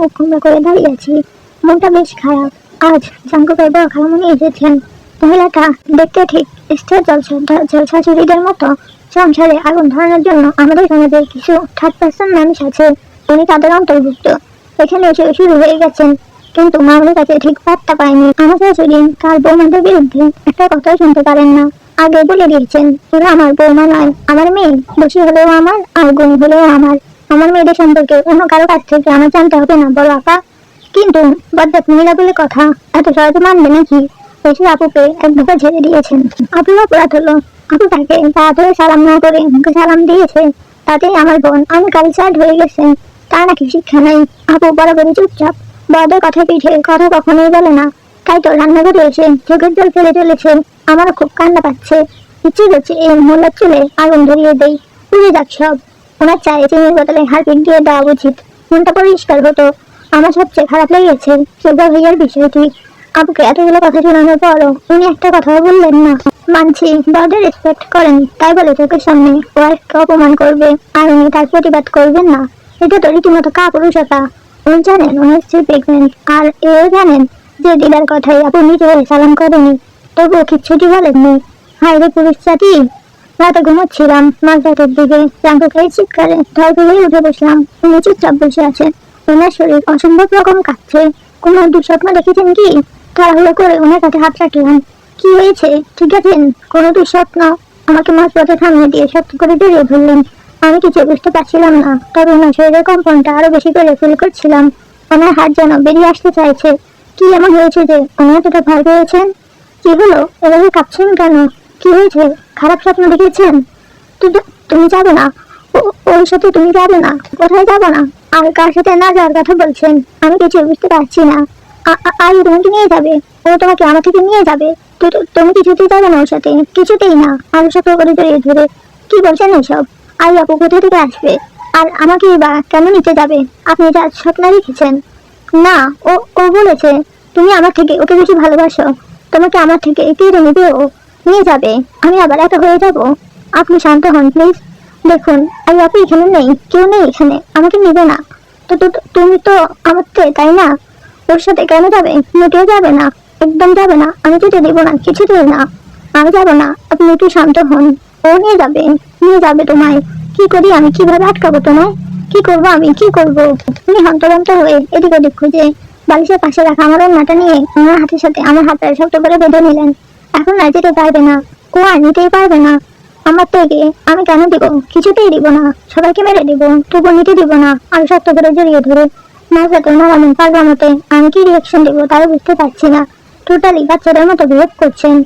মুখ করে দাঁড়িয়ে আছি। মনটা বেশ খারাপ। আজ খালামণি এসেছেন। মহিলাটা দেখতে ঠিক স্টার জলসা মতো। সংসারে আগুন ধরানোর জন্য আমাদের সমাজে কিছু থার্ড পার্সন মানুষ আছে। উনি তাদের অন্তর্ভুক্ত। এখানে এসে শুরু হয়ে গেছেন। কিন্তু মামুনের কাছে ঠিক পাত্তা পায়নি। আমার শাশুড়ি কার বৌমাদের বিরুদ্ধে একটা কথা শুনতে পারেন না। আগে বলে দিয়েছেন ওরা আমার বৌমা নয়। আমার মেয়ে। দোষী হলেও আমার, আর গুণী হলেও আমার। আমার মেয়েদের সম্পর্কে অন্য কারও কাছ থেকে আমার জানতে হবে না, বড় আপা। কিন্তু বদ্দাত মহিলা বলে কথা এত সহজে মানবে নাকি? এসে আপুকে এক ধাপে ঝেড়ে দিয়েছেন। আপুর অপরাধ হলো। আপু তাকে ধরে সালাম না করে মুখে সালাম দিয়েছে তাতেই আমার বোন আনকালচার্ড হয়ে গেছে। তার নাকি শিক্ষা নেই। আপু বরাবরই চুপচাপ। বড়দের কথা পিঠে কথা কখনোই বলে না। তাই তো রান্নাঘরে এসে চোখের জল ফেলে চলেছে। আমারও খুব কান্না পাচ্ছে। ইচ্ছে করছে এই মোল্লার চুলে আগুন ধরিয়ে দেই। পুড়ে যাক সব। ওনার চায়ে চিনির বোতলে হারপিক দিয়ে দেওয়া উচিত। মনটা পরিষ্কার হতো। আমার সবচেয়ে খারাপ লেগেছে সুগা ভাইয়ার বিষয়টি। আপুকে এতগুলো কথা শোনানোর পরও উনি একটা কথাও বললেন না। মানছি বড়দের রেসপেক্ট করেন, তাই বলে চোখের সামনে ওয়াইফকে অপমান করবে, আর উনি তার প্রতিবাদ করবেন না। এটা তো রীতিমতো কাপুরুষতা। উনি জানেন ওনার স্ত্রী প্রেগনেন্ট আর এও জানেন যে দিদার কথাই আপনি নিজে সালাম করেনি তবুও কিচ্ছুটি বলেননি? হায় রে পুরুষ জাতি! রাতে ঘুমাচ্ছিলাম, মাঝরাতের দিকে জাঙ্কুকে চিৎকারে ধর ধরে উঠে বসলাম। উনি চুপচাপ বসে আছেন ওনার শরীর অসম্ভব রকম কাঁপছে। কোনো দুঃস্বপ্ন দেখেছেন কি? তাড়াহুড়ো করে ওনার কাছে হাত রাখলাম কি হয়েছে? ঠিক আছেন? কোনো দুঃস্বপ্ন? আমাকে মাঝপথে থামিয়ে দিয়ে শক্ত করে বেরিয়ে ধরলেন আমি কিছু বুঝতে পারছিলাম না। তবে ওনার শরীরের কম্পনটা আরও বেশি করে ফিল করছিলাম। ওনার হাত যেন বেরিয়ে আসতে চাইছে। কি এমন হয়েছে যে উনি এতটা ভয় পেয়েছেন? কি হলো? এভাবে কাঁপছেন কেন? কি হয়েছে? খারাপ স্বপ্ন দেখেছেন তুমি যাবে না। ওর সাথে তুমি যাবে না। কোথায় যাবে না? আর কার সাথে না যাওয়ার কথা বলছেন? আমি কিছু বুঝতে পারছি না। আ- আ- আয়ু তোমাকে নিয়ে যাবে? ও তোমাকে আমার থেকে নিয়ে যাবে? তুমি কিছুতেই যাবে না ওর সাথে? কিছুতেই না। আমার সাথে করে জড়িয়ে ধরে কি বলছেন এইসব আই আপু কোথা থেকে আসবে? আর আমাকে বা কেন নিতে যাবে? আপনি যা স্বপ্ন রেখেছেন না, ও ও বলেছে, তুমি আমার থেকে ওকে বেশি ভালোবাসো। তোমাকে আমার থেকে কেড়ে নেবে ও? নিয়ে যাবে। আমি আবার একা হয়ে যাব। আপনি শান্ত হন, প্লিজ। দেখুন, আমি আপনি এখানে নেই, কেউ নেই এখানে, আমাকে নেবে না। তো তুমি তো আমার তাই না? ওর সাথে কেন যাবে? মোটেও যাবে না, একদম যাবে না। আমি যেতে দেবো না, কিছু কিছুতেই না। আমি যাব না, আপনি একটু শান্ত হন। ও নিয়ে যাবে নিয়ে যাবে তোমায়। কি করি আমি? কীভাবে আটকাবো তোমায়? কি করব আমি? কি করব? তুমি হন্তদন্ত হয়ে এদিক ওদিক খুঁজে বালিশের পাশে রাখা আমার ওন্নাটা নিয়ে ওনার হাতের সাথে আমার হাতটা শক্ত করে বেঁধে নিলেন। এখন আর যেতে পারবে না। ও আর নিতেই পারবে না। আমার থেকে আমি কেন দিব? কিছুতেই দিব না। সবাইকে মেরে দিব। তবু নিতে দিব না। আর শক্ত করে জড়িয়ে ধরে ওনার এমন পারগামতে আমি কি রিয়াকশন দিব তাও বুঝতে পারছি না। টোটালি বাচ্চাদের মতো বিহেভ করছেন।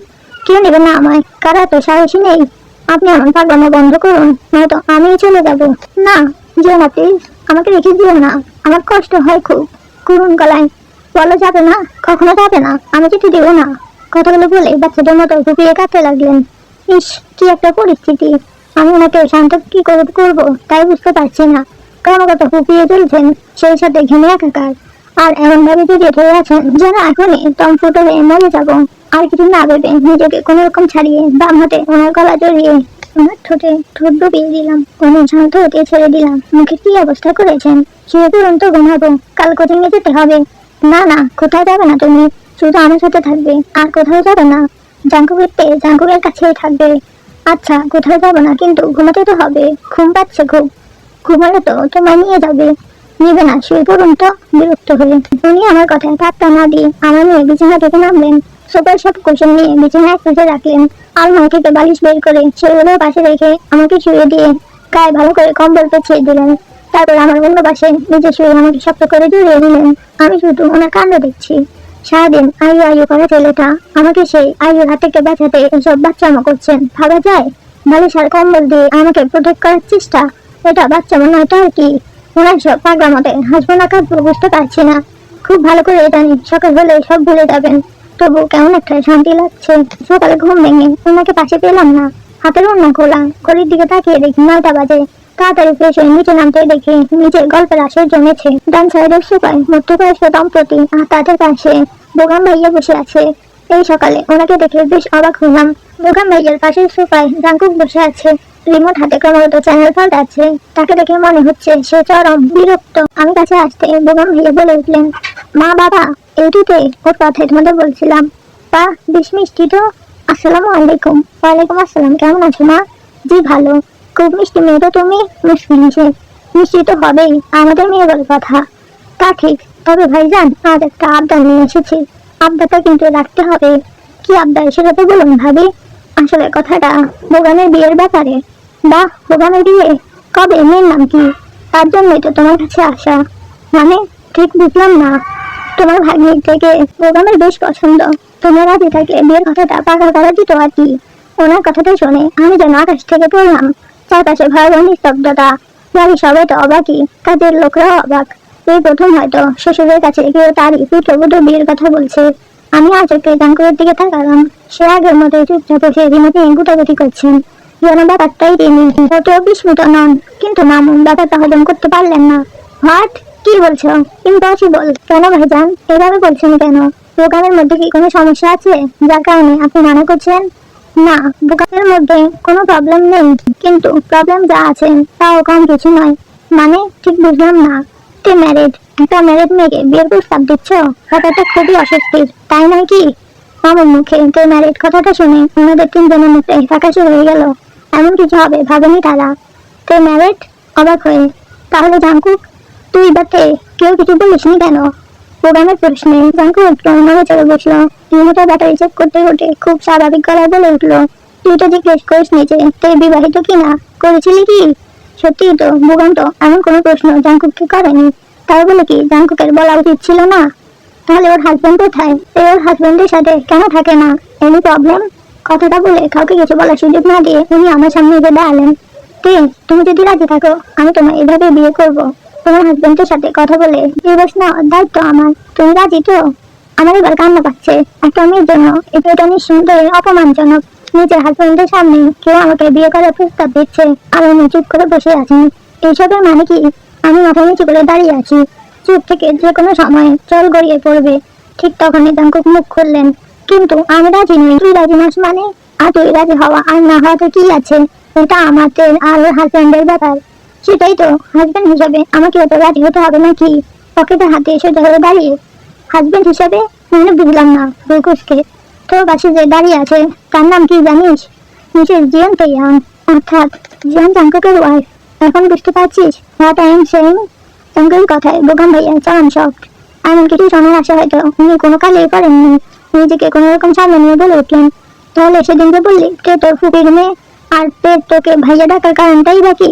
কেউ নেবে না আমায়। কারা তো সাহসী নেই? আপনি এমন পাগলামো বন্ধ করুন, নয়তো আমি চলে যাব। না, যেও না প্লিজ আমাকে রেখে দিও না। আমার কষ্ট হয় খুব। করুন গলায়। বলা যাবে না? কখনো যাবে না। আমি যেতে দেবো না। কথাগুলো বলে বাচ্চাদের মতো ঘুপিয়ে কাঁদতে লাগলেন। ইস, কি একটা পরিস্থিতি। আমি ওনাকে শান্ত কি করে করব, তাই বুঝতে পারছি না। ক্রমাগত হুপিয়ে চলছেন সেই সাথে ঘেমে একাকার। আর এমন ভাবে জড়িয়ে ধরে আছেন যেন এখনই দম ফুটো হয়ে মরে যাব। আর কিছু না ভেবে নিজেকে কোনো রকম ছাড়িয়ে বাম হাতে ওনার গলা জড়িয়ে ওনার ঠোঁটে ঠোঁট ডুবিয়ে দিলাম। উনি শান্ত হতে ছেড়ে দিলাম। মুখে কি অবস্থা করেছেন? শুয়ে পড়ুন তো ঘুমাবো। কাল কোচিং এ যেতে হবে। না না, কোথাও যাবে না তুমি। শুধু আমার সাথে থাকবে, আর কোথাও যাবে না। জাঙ্কুবের পেয়ে জাঙ্কুবের কাছেই থাকবে। আচ্ছা কোথাও যাব না, কিন্তু ঘুমাতে তো হবে। ঘুম পাচ্ছে খুব। ঘুমালে তো তোমায় নিয়ে যাবে। নিবে না, শুয়ে পড়ুন তো, বিরক্ত হয়ে। উনি আমার কথায় পাত্তা না দিয়ে আমার মেয়ে বিছানা থেকে নামলেন। সোফার সব কুশন নিয়ে বিছানায় খুঁজে রাখলেন। আলমারি থেকে বালিশ বের করে সেগুলো পাশে রেখে আমাকে শুয়ে দিয়ে গায়ে ভালো করে কম্বল পেঁচিয়ে দিলেন। তারপর আমার অন্য পাশে নিজে শুয়ে আমাকে শক্ত করে জড়িয়ে দিলেন। আমি শুধু ওনার কাণ্ড দেখছি। সারাদিন আয়ু আয়ু করা ছেলেটা আমাকে সেই আয়ুর হাত থেকে বাঁচাতে এসব বাচ্চামো করছেন। ভাবা যায়? বালিশ আর কম্বল দিয়ে আমাকে প্রোটেক্ট করার চেষ্টা? এটা বাচ্চামো নয় তো আর কি? ওনার সব পাগলা মতে হাসবো না কাঁদবো বুঝতে পারছি না। খুব ভালো করে জানি সকাল হলে সব ভুলে যাবেন। তবু কেমন একটা শান্তি লাগছে। সকালে ঘুম ভেঙে ওনাকে পাশে পেলাম না। হাতের অন্য খোলা। ঘড়ির দিকে তাকিয়ে দেখি নয়টা বাজে। তাড়াতাড়ি নিচে নামতে দেখি গল্পের জমেছে। ডান সাইডের দম্পতি আর তাদের পাশে বোগাম ভাইয়া বসে আছে। এই সকালে ওনাকে দেখে বেশ অবাক হলাম। বোগাম বসে আছে। রিমোট হাতে ক্রমাগত চ্যানেল পাল্টাচ্ছে তাকে দেখে মনে হচ্ছে সে চরম বিরক্ত। আমি কাছে আসতে বোগাম ভেঙে বলে উঠলেন, মা, বাবা, এইটুতে ওর কথার মধ্যে বলছিলাম। পা, বিশ মিষ্টি তো? আসসালামু আলাইকুম। ওয়ালাইকুম আসসালাম। কেমন আছো মা? জি, ভালো। খুব মিষ্টি মেয়ে তো তুমি মুশকিল হিসেবে মিষ্টি তো হবেই, আমাদের মেয়ে বলে কথা। তা ঠিক, তবে ভাইজান, আজ একটা আবদার নিয়ে এসেছি। আবদারটা কিন্তু রাখতে হবে। কি আবদার সেটা তো বলুন ভাবি। আসলে কথাটা বোগানের বিয়ের ব্যাপারে। বা বোগানের বিয়ে কবে, মেয়ের নাম কি? তার জন্যই তো তোমার কাছে আসা। মানে ঠিক বুঝলাম না। তোমার ভাগ্নির থেকে বোগানের বেশ পছন্দ। তোমার রাজি থাকলে বিয়ের কথাটা পাকা করা দিত আর কি। ওনার কথাটা শুনে আমি যেন আকাশ থেকে পড়লাম। চারপাশে ভয়াবহ নিস্তব্ধতা। বাড়ির সবাই তো অবাকই কাজের লোকরাও অবাক। এই প্রথম হয়তো শ্বশুরের কাছে কেউ তারই পুত্রবধূ বিয়ের কথা বলছে। আমি আচকে জাঙ্কুরের দিকে তাকালাম। সে আগের মতো চুপচাপ বসে রিমোটে গুটাগুটি করছেন। যেন ব্যাপারটাই তিনি মোটেও বিস্মিত নন। কিন্তু মামুন ব্যাপারটা হজম করতে পারলেন না। হোয়াট? কি বলছো? ইম্পসিবল। কেন ভাইজান? এভাবে বলছেন কেন? দোকানের মধ্যে কি কোনো সমস্যা আছে? যার কারণে আপনি মানা করছেন? না দোকানের মধ্যে কোনো প্রবলেম নেই, কিন্তু প্রবলেম যা আছে তা কম কিছু নয়। মানে ঠিক বুঝলাম না। তে ম্যারেড একটা ম্যারেড মেয়েকে বিয়ের প্রস্তাব দিচ্ছ? ব্যাপারটা খুবই অস্বস্তির, তাই নয় কি? আমার মুখে তে ম্যারেড কথাটা শুনে ওনাদের তিনজনের মুখে ফ্যাকাশে হয়ে গেল। এমন কিছু হবে, ভাবেনি তারা। তে ম্যারেড অবাক হয়ে। তাহলে জাঙ্কুক, তুই বাতে কেউ কিছু বলিসনি কেন? প্রোগ্রামের প্রশ্নে জাঙ্কুক একটু নড়ে চলে বসল। রিমোটের ব্যাটারি চেক করতে করতে খুব স্বাভাবিক গলায় বলে উঠল, তুই তো জিজ্ঞেস করিস নি যে তুই বিবাহিত কিনা করেছিলি কি? সত্যি তো, ভূগন্ত, এমন কোনো প্রশ্ন জাঙ্কুককে করেনি। তাই বলে কি, জাঙ্কুকের বলা উচিত ছিল না। তাহলে ওর হাজবেন্ড কোথায়? এ ওর হাজবেন্ডের সাথে কেন থাকে না? এনি প্রবলেম কথাটা বলে কাউকে কিছু বলার সুযোগ না দিয়ে উনি আমার সামনে এসে দাঁড়ালেন তে তুমি যদি রাজি থাকো, আমি তোমার এভাবে বিয়ে করব। তোমার হাজবেন্ডের সাথে কথা বলে ডিভোর্স নেওয়ার দায়িত্ব আমার। তুমি রাজি তো? আমার এবার কান্না পাচ্ছে। একটা মেয়ের জন্য এটা এটা নিঃসন্দেহে অপমানজনক। নিজের হাজবেন্ডের সামনে কেউ আমাকে বিয়ে করার প্রস্তাব দিচ্ছে আর আমি চুপ করে বসে আছি। এইসবের মানে কি? আমি মাথা নিচু করে দাঁড়িয়ে আছি। চুপ থেকে যে কোনো সময় জল গড়িয়ে পড়বে। ঠিক তখনই জাঙ্কুক মুখ খুললেন। কিন্তু আমি রাজি নই। তুই রাজি মাস মানে? আর তুই রাজি হওয়া আর না হওয়াতে কি আছে? এটা আমাদের আর হাজবেন্ডের ব্যাপার। সেটাই তো। হাজবেন্ড হিসাবে আমাকে তো রাজি হতে হবে নাকি? পকেটে হাতে এসে ধরে দাঁড়িয়ে। হাজবেন্ড হিসাবে মানে বুঝলাম না রুকুসকে তোর কাছে যে দাঁড়িয়ে আছে, তার নাম কি জানিস? মিসেস জিয়ান পেয়াং অর্থাৎ জিয়ান জাঙ্কুকের ওয়াইফ এখন বুঝতে পারছিস হোয়াট আই এম সেইং জাঙ্কুকের কথায় বোগাম ভাইয়া চরম শখ এমন কিছু শোনার আশা হয়তো উনি কোনো কালেই করেননি। নিজেকে কোনো রকম সামনে নিয়ে বলে উঠলেন। তাহলে সেদিনকে বললি কে তোর ফুপির মেয়ে? আর পেট তোকে ভাইয়া ডাকার কারণটাই বাকি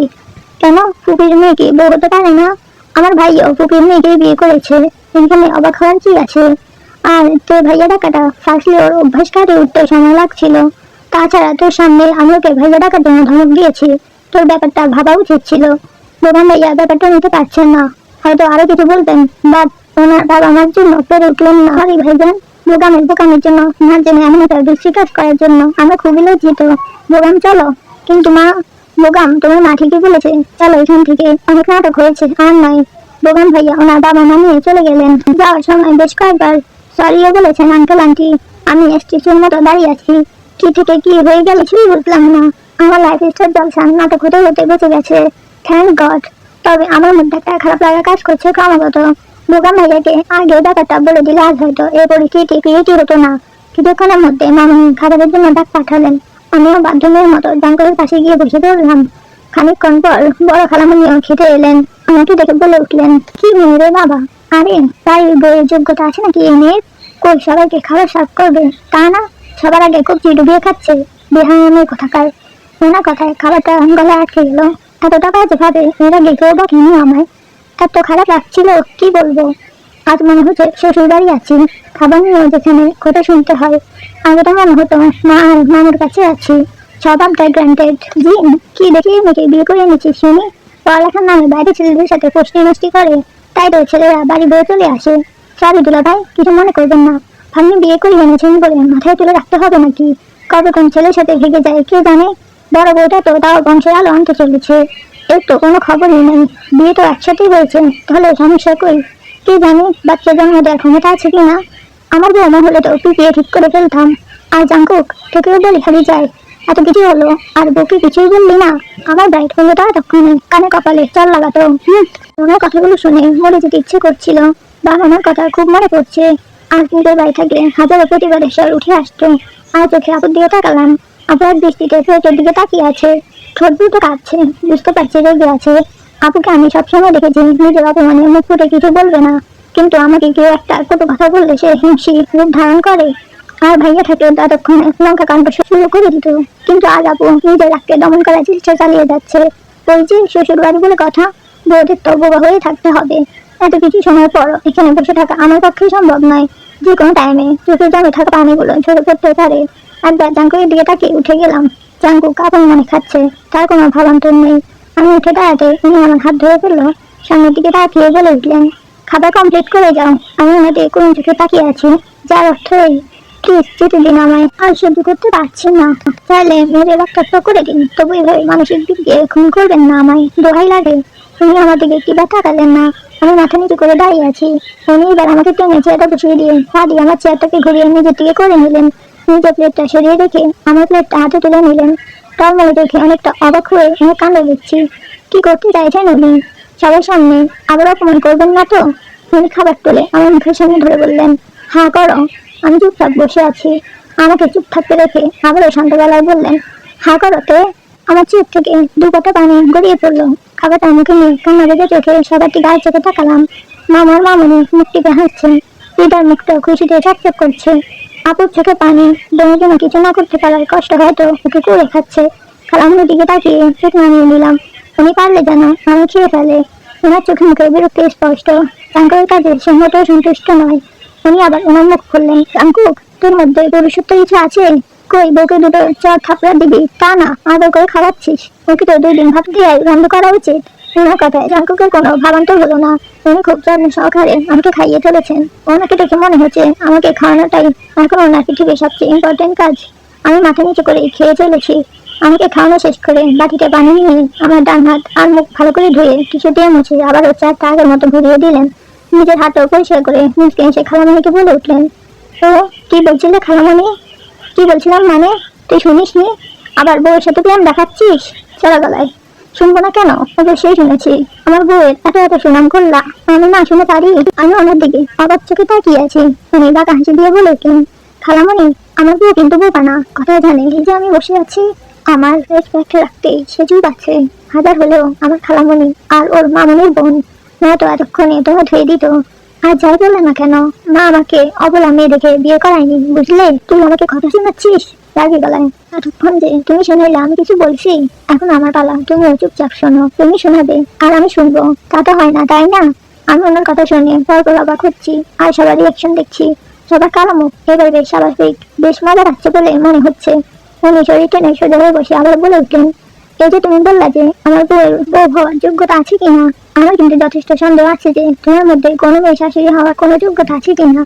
কেন? ফুপির মেয়েকে বউ হতে পারে না। আমার ভাইও ফুপির মেয়েকে বিয়ে করেছে। এখানে অবাক হওয়ার কি আছে? আর তোর ভাইয়া ডাকাটা ফার্স্টলি ওর অভ্যাস কাটিয়ে উঠতে সময় লাগছিল। তাছাড়া তোর সামনে আমি ওকে ভাইয়া ডাকার জন্য ধমক দিয়েছি। তোর ব্যাপারটা ভাবা উচিত ছিল। বোগান ভাইয়া ব্যাপারটা নিতে পারছেন না। হয়তো আরও কিছু বলতেন বাট ওনার বাবা মার জন্য পেরে উঠলেন না। সরি ভাইজান বোগামের বোকামের জন্য না জেনে এমন একটা দুঃস্বীকার করার জন্য। আমরা খুবই লজ্জিত। বোগাম চলো। কিন্তু মা বোগাম, তোমার মা ঠিকই বলেছে। চলো এখান থেকে। অনেক নাটক হয়েছে, আর নয় বোগাম ভাইয়া, ওনার বাবা মা নিয়ে চলে গেলেন। যাওয়ার সময় বেশ কয়েকবার সরিও বলেছেন, আঙ্কেল, আন্টি, আমি স্টেশন মতো দাঁড়িয়ে আছি। কি থেকে কি হয়ে গেল কিছুই বুঝলাম না। আমার লাইফ স্টাইল জলসা নাটক হতে হতে বেঁচে গেছে। থ্যাংক গড তবে আমার মধ্যে একটা খারাপ লাগা কাজ করছে ক্রমাগত। বোগাম ভাইয়াকে আগে ব্যাপারটা বলে দিলে আজ হয়তো এই পরিস্থিতি ক্রিয়েটই হতো না। কিছুক্ষণের মধ্যে মামুন খাবারের জন্য ডাক পাঠালেন। আমিও বাথরুমের মতো জাঙ্কলের পাশে গিয়ে বসে পড়লাম। খানিকক্ষণ পর বড় খালামুনিও খেতে এলেন। আমাকে দেখে বলে উঠলেন, কি মেয়ে রে বাবা? আরে, তাই বইয়ের যোগ্যতা আছে নাকি এই মেয়ের? কই সবাইকে খাবার সার্ভ করবে? তা না, সবার আগে কবজি ডুবিয়ে খাচ্ছে। বেহামের কথাকার ওনার কথায় খাবারটা গলায় আটকে গেল। এতটা বাজে ভাবে এরা দেখেও বা কিনি আমায়? এত খারাপ লাগছিল, কি বলব? আজ মনে হচ্ছে শ্বশুর বাড়ি আছি, খাবার নিয়েও যেখানে কথা শুনতে হয়। আগে তো মনে হতো মা আর মামুর কাছে আছি। সব গ্রান্টেড জি, কি দেখে মেয়েকে বিয়ে করে শুনি? পড়ালেখার নামে বাইরে ছেলেদের সাথে করে। তাই তো ছেলেরা বাড়ি বেয়ে চলে আসে। সরি দুলা ভাই, কিছু মনে করবেন না। বিয়ে করে এনেছেন বলে মাথায় তুলে রাখতে হবে নাকি? কবে কোন ছেলের সাথে ভেগে যায়, কে জানে? বড় বউটা তো তাও বংশের আলো চলেছে। এর তো কোনো খবরই নেই। বিয়ে তো একসাথেই হয়েছে, তাহলে সমস্যা কই? কে জানে বাচ্চা জন্ম দেওয়ার ক্ষমতা আছে কিনা আমার বৌমা হলে তো পিপিয়ে ঠিক করে ফেলতাম। আর জাঙ্কুক তোকেও বলি হারিয়ে যায়। এত কিছু হলো আর বউকে কিছুই বললি না। আমার ব্রাইট হলো তা তখন কানে কপালে চল লাগাতো। হুম, ওনার কথাগুলো শুনে মরে যেতে ইচ্ছে করছিল। বাবা আমার কথা খুব মনে পড়ছে। আর নিজের বাড়ি থাকলে হাজারো প্রতিবাদের স্বর উঠে আসতো। আর চোখে আপুর দিকে তাকালাম। আপনার দৃষ্টিতে ফ্লেটের দিকে তাকিয়ে আছে। ঠোঁট দুটো কাঁপছে বুঝতে পারছি রেগে আছে। আপুকে আমি সবসময় দেখেছি নিজের অপমানে মুখ ফুটে কিছু বলবে না। কিন্তু আমাকে কেউ একটা কত কথা বললে সে হিংসি রূপ ধারণ করে। আর ভাইয়া থাকে ততক্ষণে লঙ্কা কাণ্ড শুরু করে দিত। কিন্তু আজ আপু নিজের রাগকে দমন করার চেষ্টা চালিয়ে যাচ্ছে। ওই যে শ্বশুর বাড়ি বলে কথা বউদের তো বোবা হয়ে থাকতে হবে। এত কিছু সময় পর এখানে বসে থাকা আমার পক্ষে সম্ভব নয়। যে কোনো টাইমে চোখের জামে থাকা পানিগুলো ঝরে পড়তে পারে। একবার জাঙ্কুয়ের দিকে তাকিয়ে উঠে গেলাম। জাঙ্কু কাপড় মনে খাচ্ছে, তার কোনো ভাবান্তর নেই। আমি উঠে দাঁড়াতে উনি আমার হাত ধরে ফেলল। সামনের দিকে তাকিয়ে বলে উঠলেন খাবার কমপ্লিট করে যাও। আমি ওনাদের কোন চোখে তাকিয়ে আছি। যার অর্থ এই প্লিজ যেতে দিন আমায় আর সহ্য করতে পারছি না। চাইলে মেরে রক্তাক্ত করে দিন। তবু এভাবে মানসিক দিক দিয়ে খুন করবেন না আমায়। দোহাই লাগে। উনি আমার দিকে একটি ব্যথা তাকালেন না। আমি মাথা নিচু করে দাঁড়িয়ে আছি। উনি এবার আমাকে টেনে চেয়ারটা বসিয়ে দিয়ে পা দিয়ে আমার চেয়ারটাকে ঘুরিয়ে নিজের দিকে করে নিলেন। নিজের প্লেটটা সরিয়ে রেখে আমার প্লেটটা হাতে তুলে নিলেন। তার মনে দেখে অনেকটা অবাক হয়ে আমি কান্না দিচ্ছি। কি করতে চাইছেন উনি সবার সামনে আবার অপমান করবেন না তো? উনি খাবার তুলে আমার মুখের সামনে ধরে বললেন হ্যাঁ করো। আমি চুপচাপ বসে আছি। আমাকে চুপ থাকতে রেখে আবারও শান্ত গলায় বললেন হ্যাঁ করতে আমার চোখ থেকে দু কটা পানি গড়িয়ে পড়ল। খাবারটা মুখে নিয়ে কান্না বেঁধে চোখে সবারটি গায়ে চোখে তাকালাম। মামার মামনি মুখ টিপে হাসছে। দিদার মুখটা খুশিতে চকচক করছে। আপুর চোখে পানি বোনের জন্য কিছু না করতে পারার কষ্ট হয়তো ওকে করে খাচ্ছে খালামুনির দিকে তাকিয়ে চোখ নামিয়ে নিলাম। উনি পারলে যেন আমি খেয়ে ফেলে। ওনার চোখে মুখে বিরক্তি স্পষ্ট। শঙ্করের কাজে সে মোটেও সন্তুষ্ট নয়। উনি আবার ওনার মুখ খুললেন। শঙ্কু তোর মধ্যে পুরুষত্ব কিছু আছে? কই, বউকে দুটো চর থাপড়া দিবি? তা না, আদর করে খাওয়াচ্ছিস। ওকে তো দুই দিন ভাত দিয়ে বন্ধ করা উচিত। ওনার কথায় শঙ্কুকের কোনো ভাবান্তর হলো না। উনি খুব যত্ন সহকারে আমাকে খাইয়ে চলেছেন। ওনাকে দেখে মনে হচ্ছে আমাকে খাওয়ানোটাই এখন ওনার পৃথিবীর সবচেয়ে ইম্পর্টেন্ট কাজ। আমি মাথা নিচু করে খেয়ে চলেছি। আমাকে খাওয়ানো শেষ করে বাটিতে পানি নিয়ে আমার ডান হাত আর মুখ ভালো করে ধুয়ে কিছু দিয়ে মুছে আবার হচ্ছে আর আগের মতো ঘুরিয়ে দিলেন। নিজের হাতও পরিষ্কার করে মুচকে এসে খালামণিকে বলে উঠলেন, ও, কি বলছিলে খালামণি? কি বলছিলাম মানে? তুই শুনিস নি আবার বউয়ের সাথে প্রেম দেখাচ্ছিস? চলা গলায়। শুনব না কেন? অবশ্যই শুনেছি। আমার বউয়ের এত এত সুনাম করলা। আমি না শুনে পারি। আমি ওনার দিকে অবাক চোখে তাকিয়ে আছি? উনি বাঁকা হাসি দিয়ে বলে উঠলেন খালামণি, আমার বউ কিন্তু বোকা না কথা জানে এই যে আমি বসে আছি। আমার রেসপেক্ট রাখতে সে চুপ আছে। হাজার হলেও আমার খালামণি আর ওর মামনির বোন। নয়তো এতক্ষণে তোমার ধুয়ে দিত। আর যাই বলে না কেন? মা আমাকে অবলা মেয়ে দেখে বিয়ে করায়নি, বুঝলে? তুই আমাকে কথা শোনাচ্ছিস? রাগি গলায় এতক্ষণ যে তুমি শোনাইলে আমি কিছু বলছি। এখন আমার পালা, তুমিও চুপচাপ শোনো, তুমি শোনাবে। আর আমি শুনব। তা তো হয় না, তাই না? আমি ওনার কথা শুনে পরপর অবাক হচ্ছি, আর সবার রিয়াকশন দেখছি। সবার কারও মুখ, এবার বেশ স্বাভাবিক, বেশ মজা লাগছে বলে মনে হচ্ছে। উনি শরীর টেনে সোজা হয়ে বসে আবার বলে উঠলেন, এই যে তুমি বললা যে আমার বউয়ের বউ হওয়ার যোগ্যতা আছে কিনা, আমার কিন্তু যথেষ্ট সন্দেহ আছে যে তোমার মধ্যে কোনো মেয়ে শাশুড়ি হওয়ার কোনো যোগ্যতা আছে কিনা।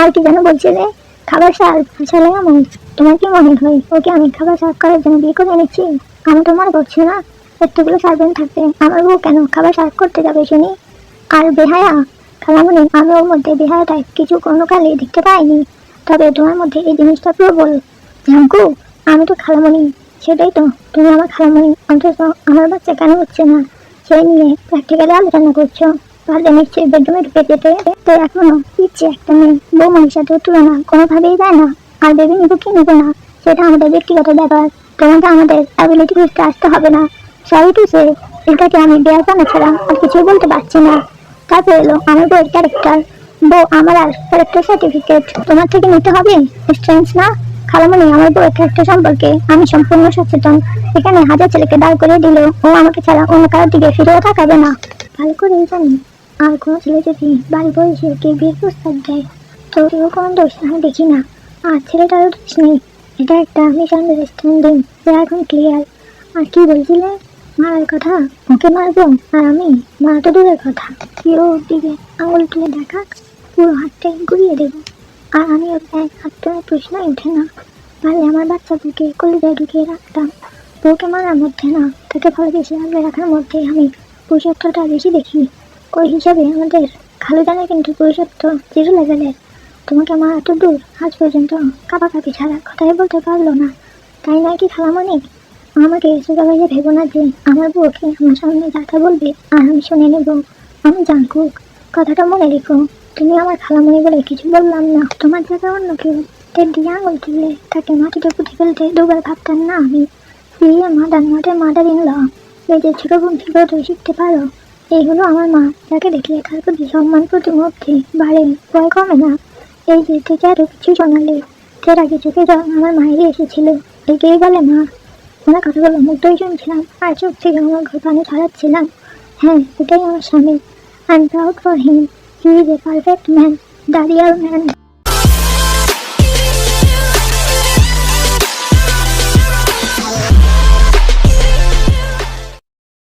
আর কি যেন বলছিলে খাবার সার আসলে এমন। তোমার কি মনে হয় ওকে আমি খাবার সার্ভ করার জন্য বিয়ে করে এনেছি? আমি তো মনে করছি না। এতগুলো সার্ভেন্ট থাকবে। আমার বউ কেন খাবার সার্ভ করতে যাবে শুনি? আর বেহায়া খালামণি আমি ওর মধ্যে বেহায়াটা কিছু কোনো কালে দেখতে পাইনি। তবে তোমার মধ্যে এই জিনিসটা প্রবল। জাঙ্কু আমি তো খালামণি সেটাই তো, তুমি আমার খালামণি অন্তত আমার বাচ্চা কেন হচ্ছে না? সেই নিয়ে প্র্যাকটিক্যালি আলোচনা করছ। পারলে নিশ্চয়ই ঢুকে তো এখনও ইচ্ছে একটা বৌমার সাথে তুলনা কোনোভাবেই যায় না। আর বেবি নিব কি নেব না, সেটা আমাদের ব্যক্তিগত ব্যাপার। তোমাকে আমাদের অ্যাবিলিটি বুঝতে আসতে হবে না। সে এটাকে আমি ছাড়া আর বলতে পারছি না। তারপর এলো ক্যারেক্টার বউ, আমার আর ক্যারেক্টার সার্টিফিকেট তোমার থেকে নিতে হবে? স্ট্রেন্স না? খালামণি, আমার বউয়ের ক্যারেক্টার সম্পর্কে আমি সম্পূর্ণ সচেতন। এখানে হাজার ছেলেকে দাঁড় করে দিল ও আমাকে ছাড়া অন্য কারোর দিকে ফিরেও তাকাবে না। ভালো করেই জানি। আর কোনো ছেলে যদি বাড়ি বয়সে কে বিয়ের প্রস্তাব দেয়, তো কেউ কোনো দোষ আমি দেখি না। আর ছেলেটারও দোষ নেই। এটা একটা মিসআন্ডারস্ট্যান্ডিং যা এখন ক্লিয়ার আর কি বলছিলে? মারার কথা? ওকে মারবো? আর আমি? মারা তো দূরের কথা। কেউ দিকে আঙুল তুলে দেখা পুরো হাতটাই ঘুরিয়ে দেবো। আর আমি ওর এক হাত তুলে প্রশ্নই ওঠে না। তাহলে আমার বাচ্চা বাচ্চাদেরকে কলিজায় ঢুকিয়ে রাখতাম। বউকে মারার মধ্যে না, তাকে ভালোবেসে আগলে রাখার মধ্যে আমি পুরুষত্বটা বেশি দেখি। ওই হিসাবে আমাদের। খালুদানে কিন্তু পুরুষত্ব জিরো লেভেলের তোমাকে আমার এত দূর, আজ পর্যন্ত কাপাকাপি ছাড়া কথাই বলতে পারল না। তাই নয় কি খালামণি আমাকে সোজা ভাইয়া ভেবো না যে আমার বউকে আমার সামনে কথা বলবে, আর আমি শুনে নেব। আমি জাঙ্কুক কথাটা মনে রেখো। তুমি আমার খালামণি বলে কিছু বললাম না। তোমার জায়গায় অন্য কেউ টের দিয়ে আঙুল তুললে তাকে মাটিতে পুঁতে ফেলতে দুবার ভাবতাম না আমি। বিয়ে মাদার নটে মাদার ইন ল এই যে ছোট বোন তুমি শিখতে পারো। এই হলো আমার মা যাকে দেখলে তার প্রতি সম্মান প্রতিমধ্যে বাড়ে ভয় কমে না। এই যে থেকে আরও কিছু জানালে এর আগে চোখে জল আমার মায়েরই এসেছিল। এগিয়ে গেলে মা। ওনার কথাগুলো মুগ্ধই শুনছিলাম, আর চোখ থেকে আমার ঘর পানি ছড়াচ্ছিলাম। হ্যাঁ এটাই আমার স্বামী। I am proud for him he is a perfect man the real man